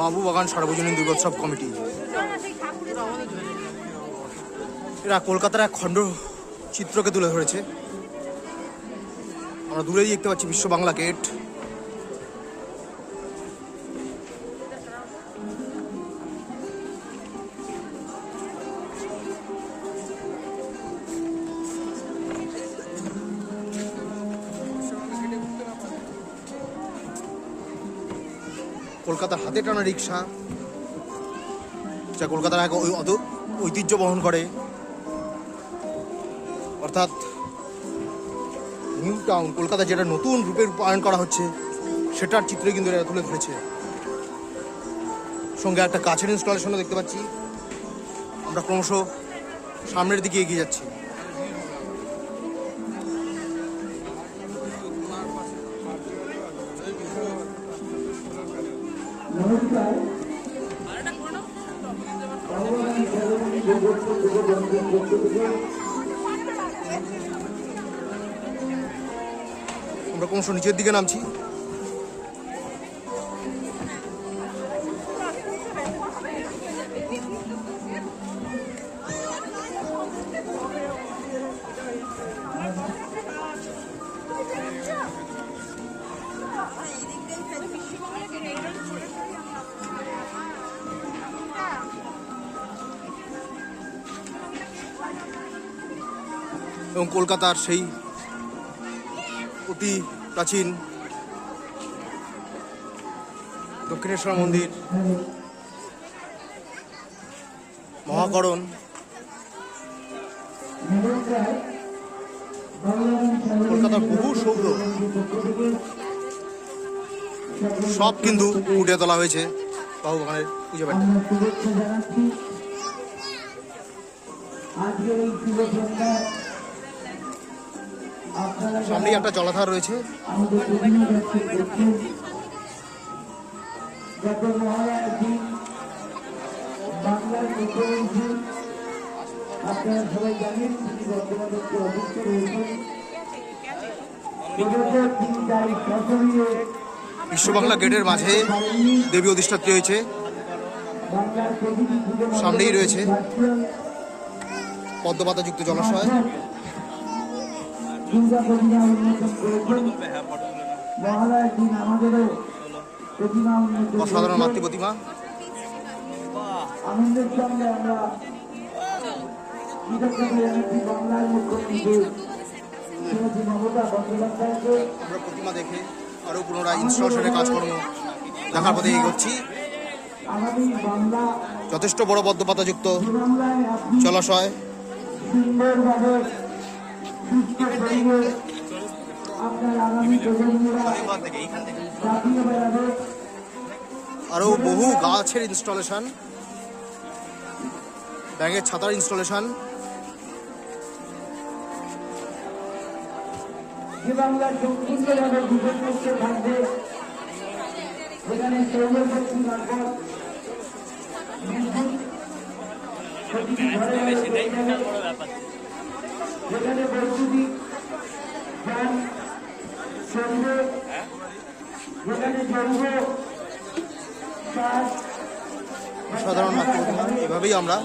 বাবু বাগান সার্বজনীন দুর্গোৎসব কমিটি। এরা কলকাতার এক খণ্ড চিত্রকে তুলে ধরেছে। আমরা দূরেই দেখতে পাচ্ছি বিশ্ব বাংলা গেট। কলকাতার হাতে টানা রিক্সা যা কলকাতার এক ঐতিহ্য বহন করে। অর্থাৎ নিউ টাউন, কলকাতা যেটা নতুন রূপে রূপায়ণ করা হচ্ছে, সেটার চিত্রে কিন্তু এরা তুলে ধরেছে। সঙ্গে একটা কাছের ইনস্টলেশনও দেখতে পাচ্ছি। আমরা ক্রমশ সামনের দিকে এগিয়ে যাচ্ছি। আমরা ক্রমশ নিচের দিকে নামছি। এবং কলকাতার সেই অতি প্রাচীন দক্ষিণেশ্বর মন্দির, মহাকরণ, কলকাতার বহু সৌধ সব কিন্তু উঠে তোলা হয়েছে বাবু বাগানের পুজো জানাচ্ছি আজকের এই সামনেই একটা জলাধার রয়েছে আমাদের বিভিন্ন ব্যক্তি করছেন গত মহালয়ার দিন বাংলার মুখ্যমন্ত্রী আপনারা সবাই জানেন তিনি বর্তমানকে অসুস্থ রয়েছেন বিগত তিন তারিখ সশরীরে বিশ্ব বাংলা গেটের মাঝে দেবী অধিষ্ঠাত্রী হয়েছে সামনেই রয়েছে। পদ্মপাতাযুক্ত জলাশয় দুর্গা প্রতিমা উন্মোচন করেছেন। মহালয়ার দিন আমাদেরও প্রতিমা উন্মোচন অসাধারণ মাতৃ প্রতিমা। আনন্দের সঙ্গে আমরা বাংলার মুখ্যমন্ত্রী শ্রীমতী মমতা বন্দ্যোপাধ্যায়কে আমরা প্রতিমা দেখে আরও পুনরায় ইনস্টলেশনের কাজকর্ম দেখার পথে এগোচ্ছি আগামী যথেষ্ট বড় আপনি জলাশয়। সুন্দরভাবে সুস্থ শরীরে আপনার আগামী প্রজন্মরা জাতীয় বেড়াবে আরও বহু গাছের ইনস্টলেশন ব্যাঙের ছাতার ইনস্টলেশন যে বাংলা সম্পূর্ণভাবে বিপদগ্রস্ত থাকবে সেখানে সৌরশক্তি মারফত বিদ্যুৎ প্রতিটি মাতৃ এভাবেই আমরা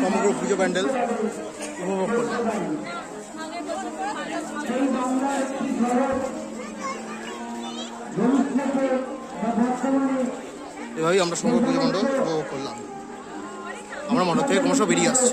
সমগ্র পুজো প্যান্ডেল উপভোগ করলাম এভাবেই আমরা সমগ্র পুজো মণ্ডল উপভোগ করলাম। আমরা মণ্ডল থেকে ক্রমশ বেরিয়ে আসছি।